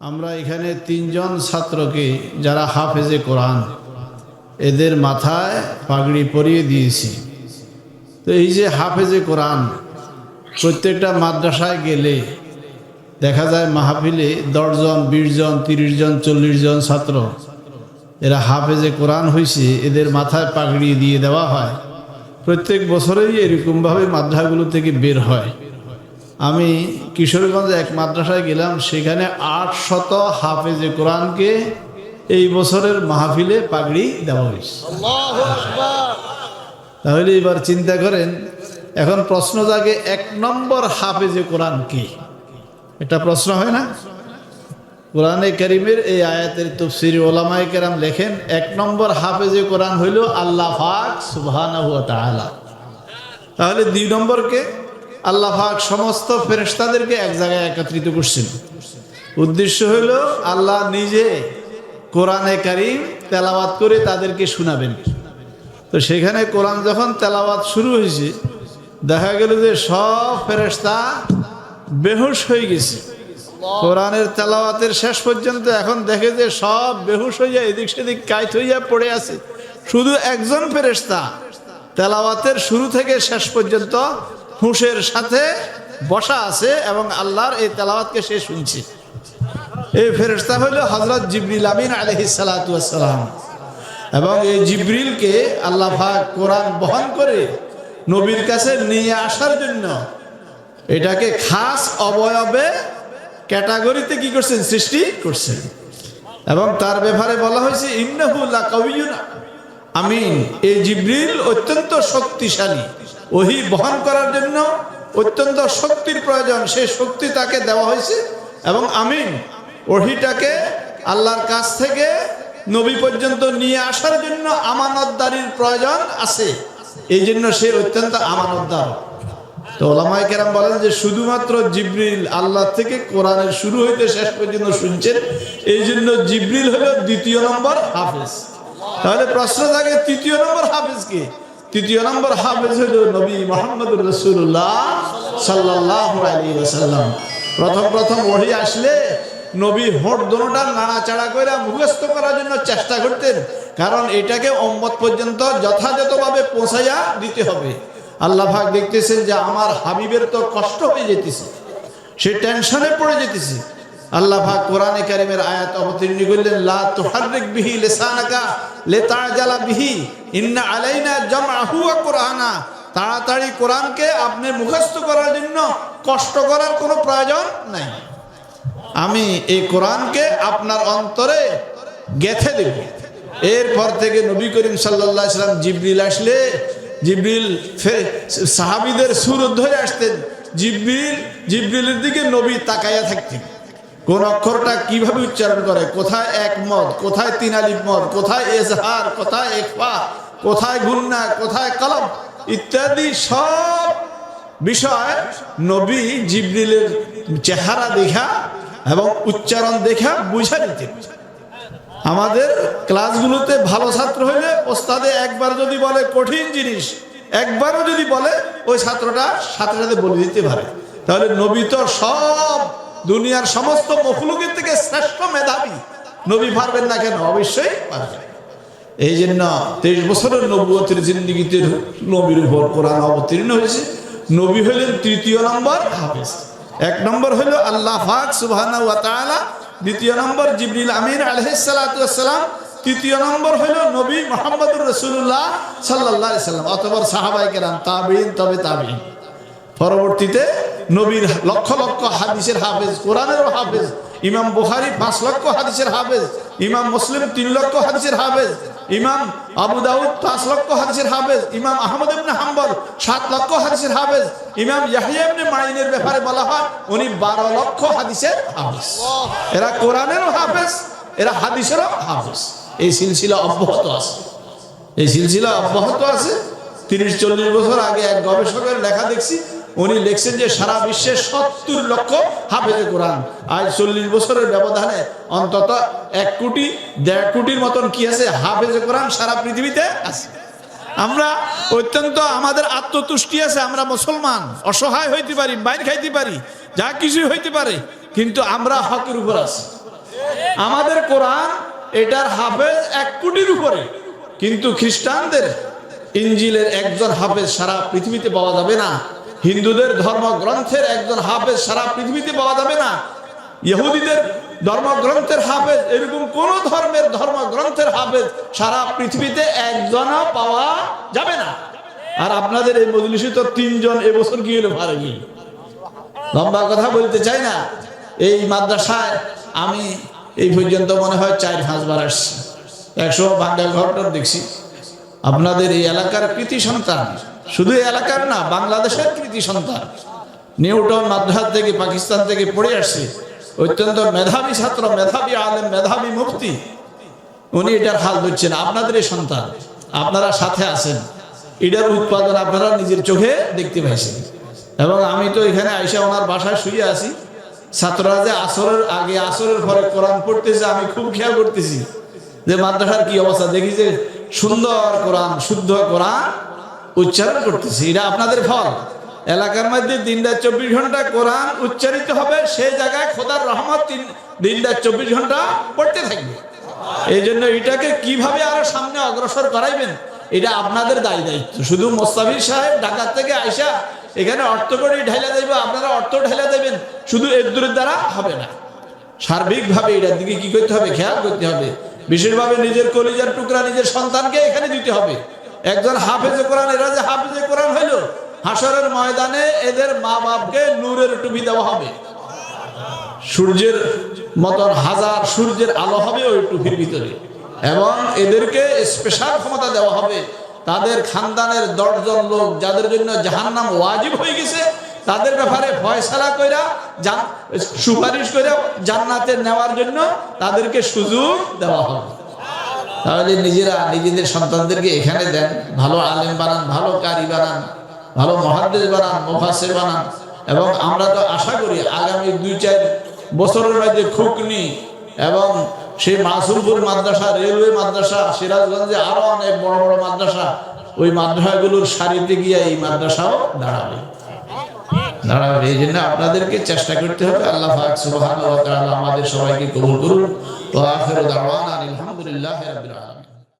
আমরা এখানে তিনজন ছাত্রকে যারা হাফেজে কোরআন, এদের মাথায় পাগড়ি পরিয়ে দিয়েছি। তো এই যে হাফেজে কোরআন, প্রত্যেকটা মাদ্রাসায় গেলে দেখা যায় মাহফিলে দশজন বিশ জন তিরিশ জন চল্লিশ জন ছাত্র, এরা হাফেজে কোরআন হয়েছে এদের মাথায় পাগড়ি দিয়ে দেওয়া হয়। প্রত্যেক বছরেই এরকমভাবে মাদ্রাসাগুলো থেকে বের হয়। আমি কিশোরগঞ্জে এক মাদ্রাসায় গেলাম সেখানে আট শত হাফেজে কোরআনকে এই বছরের মাহফিলে পাগড়ি দেওয়া হয়েছে। তাহলে এবার চিন্তা করেন এখন প্রশ্ন জাগে এক নম্বর হাফেজে কোরআন কি? একটা প্রশ্ন হয় না? কোরআনে করিমের এই আয়াতের তফসির ওলামাই কেরাম লেখেন এক নম্বর হাফেজে কোরআন হইল আল্লাহ ফাক ওয়া তাহলে দুই নম্বরকে আল্লাহ সমস্ত ফেরেশতাদেরকে এক জায়গায় একত্রিত করছেন। উদ্দেশ্য হইল আল্লাহ নিজে কোরআনে কারিম তেলাওয়াত করে তাদেরকে শোনাবেন। তো সেখানে কোরআন যখন তেলাওয়াত শুরু হয়েছে, দেখা গেল যে সব ফেরেশতা বেহুশ হয়ে গেছে। কোরআনের তেলাওয়াতের শেষ পর্যন্ত এখন দেখে যে সব বেহুশ হইয়া এদিক সেদিক কাইত হইয়া পড়ে আছে। শুধু একজন ফেরেশতা তেলাওয়াতের শুরু থেকে শেষ পর্যন্ত হুঁশের সাথে বসা আছে এবং আল্লাহর এই তেলাওয়াতকে সে শুনছে। এই ফেরেশতা হইল হজরত জিবরিল আমিন আলহি সালাতাম এবং এই জিবরিলকে আল্লাহ পাক কোরআন বহন করে নবীর কাছে নিয়ে আসার জন্য এটাকে খাস অবয়বে ক্যাটাগরিতে কি করছেন? সৃষ্টি করছেন। এবং তার ব্যাপারে বলা হয়েছে ইন্নাহুল্লাহ কবিউনা আমিন। এই জিব্রিল অত্যন্ত শক্তিশালী। ওহি বহন করার জন্য অত্যন্ত শক্তির প্রয়োজন। সেই শক্তি তাকে দেওয়া হয়েছে এবং আমিন, ওহিটাকে আল্লাহর কাছ থেকে নবী পর্যন্ত নিয়ে আসার জন্য আমানতদারির প্রয়োজন আছে। এই জন্য সে অত্যন্ত আমানতদার। তো ওলামাই কেরাম বলেন যে, শুধুমাত্র জিব্রিল আল্লাহ থেকে কোরআনের শুরু হইতে শেষ পর্যন্ত শুনছেন। এই জন্য জিব্রিল হলো দ্বিতীয় নম্বর হাফেজ। তাহলে প্রশ্ন থাকে, তৃতীয় নম্বর হাফেজ কে? তৃতীয় নম্বর হাফেজ হইল নবী মোহাম্মদ রসুল্লাহ সাল্লাহ আলী প্রথম প্রথম ওহি আসলে নবী হোট দোনোটা নাড়াচাড়া করে মুখস্থ করার জন্য চেষ্টা করতেন, কারণ এটাকে অম্মত পর্যন্ত যথাযথভাবে পৌঁছাইয়া দিতে হবে। আল্লাহ ভাগ দেখতেছেন যে আমার হাবিবের তো কষ্ট হয়ে যেতেছে, সে টেনশনে পড়ে যেতেছে। আল্লাহ ভাগ কোরআনে কারিমের আয়াত অবতীর্ণ করলেন, লা তুহাররিক বিহি লিসানাকা লিতাজালা বিহি, ইন্না আলাইনা জামআহু ওয়া কুরআনা। তাড়াতাড়ি কোরআনকে আপনি মুখস্থ করার জন্য কষ্ট করার কোনো প্রয়োজন নাই। আমি এই কোরআনকে আপনার অন্তরে গেথে দেব। এরপর থেকে নবী করিম সাল্লাহ ইসলাম জিবরিল আসলে, জিবরিল সাহাবিদের সুর ধরে আসতেন। জিবরিল, জিবরিলের দিকে নবী তাকাইয়া থাকতেন। কোন অক্ষরটা কীভাবে উচ্চারণ করে? কোথায় এক মত কোথায় তিন আলিফ মত কোথায় এজহার? কোথায় একফা কোথায় গুন্না? কোথায় কলম? ইত্যাদি সব বিষয় নবী জিবরিলের চেহারা দেখা এবং উচ্চারণ দেখা বুঝা নিতে আমাদের ক্লাসগুলোতে ভালো ছাত্র হইলে ওস্তাদে একবার যদি বলে কঠিন জিনিস, একবারও যদি বলে ওই ছাত্রটা সাথে সাথে বলে দিতে পারে। তাহলে নবী তো সব দুনিয়ার সমস্ত মখলুকের থেকে শ্রেষ্ঠ মেধাবী। নবী পারবেন না কেন? অবশ্যই পারবেন। এই জন্য তেইশ বছরের নবুয়তের জিন্দিগিতে নবীর উপর কোরআন অবতীর্ণ হয়েছে। নবী হইলেন তৃতীয় নম্বর হাফেজ। এক নম্বর হইল আল্লাহ ফাক সুবহানা ওয়া তাআলা। দ্বিতীয় নম্বর জিবরিল আমিন আলহিসাল্লাম তৃতীয় নম্বর হইল নবী মোহাম্মদুর রসুল্লাহ সাল্লাহ সাল্লাম অতপর সাহাবাই কেরাম তাবিন তবে তাবিন পরবর্তীতে নবীর লক্ষ লক্ষ হাদিসের হাফেজ, কোরআনেরও হাফেজ, ইমাম বুখারি পাঁচ লক্ষ হাদিসের হাফেজ, ইমাম মুসলিম তিন লক্ষ হাদিসের হাফেজ, ইমাম আবু দাউদ পাঁচ লক্ষ হাদিসের হাফেজ, ইমাম আহমদ ইবনে হাম্বল সাত লক্ষ হাদিসের হাফেজ, ইমাম ইয়াহিয়া ইবনে মাইনের ব্যাপারে বলা হয় উনি বারো লক্ষ হাদিসের হাফেজ। এরা কোরআনেরও হাফেজ, এরা হাদিসেরও হাফেজ। এই সিলসিলা অব্যাহত আছে। এই সিলসিলা অব্যাহত আছে। তিরিশ, চল্লিশ বছর আগে এক গবেষকের লেখা দেখছি উনি লিখছেন যে সারা বিশ্বের সত্তর লক্ষ হাফেজে কোরআন। আজ চল্লিশ বছরের ব্যবধানে অন্তত এক কোটি, দেড় কোটির মতন কি আছে? হাফেজে কোরআন সারা পৃথিবীতে আছে। আমরা অত্যন্ত, আমাদের আত্মতুষ্টি আছে, আমরা মুসলমান, অসহায় হইতে পারি বাইর খাইতে পারি, যা কিছুই হইতে পারে, কিন্তু আমরা হকের উপর আছি। আমাদের কোরআন এটার হাফেজ এক কোটির উপরে, কিন্তু খ্রিস্টানদের ইঞ্জিলের একজন হাফেজ সারা পৃথিবীতে পাওয়া যাবে না। হিন্দুদের ধর্মগ্রন্থের একজন হাফেজ সারা পৃথিবীতে পাওয়া যাবে না। ইহুদিদের ধর্মগ্রন্থের হাফেজ, এরকম কোন ধর্মের ধর্মগ্রন্থের হাফেজ সারা পৃথিবীতে একজনও পাওয়া যাবে না। আর আপনাদের এই মজলিসে তো তিনজন এবছর কি হলো পারেনি লম্বা কথা বলতে চাই না। এই মাদ্রাসায় আমি এই পর্যন্ত মনে হয় চার পাঁচবার আসছি। একশো বাঙ্গা ঘরটার দেখছি। আপনাদের এই এলাকার কৃতি সন্তান শুধু এলাকার না, বাংলাদেশের কৃতি সন্তান। নিউটন মাদ্রাস থেকে পাকিস্তান থেকে পড়ে আসছে। অত্যন্ত মেধাবী ছাত্র, মেধাবী আলেম, মেধাবী মুফতি। উনি এটার হাল ধরছেন, আপনাদের এই সন্তান, আপনারা সাথে আছেন। এটার উৎপাদন আপনারা নিজের চোখে দেখতে পাইছেন। এবং আমি তো এখানে আইসা ওনার বাসায় শুয়ে আছি। ছাত্ররা যে আসরের আগে, আসরের পরে কোরআন পড়তেছে, আমি খুব খেয়াল করতেছি। যে মাদ্রাসার কি অবস্থা? দেখি যে সুন্দর কোরআন, শুদ্ধ কোরআন। উচ্চারণ করতেছি। এটা আপনাদের ফল। এলাকার মধ্যে দিনটা চব্বিশ ঘণ্টা কোরআন উচ্চারিত হবে সেই জায়গায় খোদার রহমত দিনটা চব্বিশ ঘণ্টা পড়তে থাকবে। এই জন্য এটাকে কীভাবে আরও সামনে অগ্রসর করাইবেন, এটা আপনাদের দায় দায়িত্ব। শুধু মোস্তাফির সাহেব ঢাকা থেকে আইসা এখানে অর্থ করে ঢাইলা দেবে, আপনারা অর্থ ঢাইলা দেবেন, শুধু এর দ্বারা হবে না। সার্বিকভাবে এটার দিকে কি করতে হবে? খেয়াল করতে হবে। বিশেষভাবে নিজের কলিজার টুকরা নিজের সন্তানকে এখানে দিতে হবে। একজন হাফেজে কোরআন, এরা যে হাফেজে কোরআন হইল হাসরের ময়দানে এদের মা বাপকে নূরের টুপি দেওয়া হবে। সূর্যের মতন হাজার সূর্যের আলো হবে ওই টুপির ভিতরে। এবং এদেরকে স্পেশাল ক্ষমতা দেওয়া হবে। তাদের খানদানের দশজন লোক যাদের জন্য জাহান্নাম ওয়াজিব হয়ে গেছে, তাদের ব্যাপারে ফয়সালা কইরা সুপারিশ করে জান্নাতে নেওয়ার জন্য তাদেরকে সুযোগ দেওয়া হবে। তাহলে নিজেরা নিজেদের সন্তানদেরকে এখানে দেন, ভালো আলেম বানান, ভালো কারি বানান, ভালো মহাদ্দেশ বানান মুফাসের বানান। এবং আমরা তো আশা করি আগামী দুই চার বছরের মধ্যে খুকনি এবং সেই মাসুমপুর মাদ্রাসা, রেলওয়ে মাদ্রাসা, সিরাজগঞ্জে আরও অনেক বড় বড় মাদ্রাসা, ওই মাদ্রাসাগুলোর সারিতে গিয়ে এই মাদ্রাসাও দাঁড়াবে। দাঁড়াবে, এই জন্য আপনাদেরকে চেষ্টা করতে হবে। আল্লাহ আমাদের সবাইকে কবুল করুন। ওয়া আখিরু আলহামদুলিল্লাহি রাব্বিল আলামিন।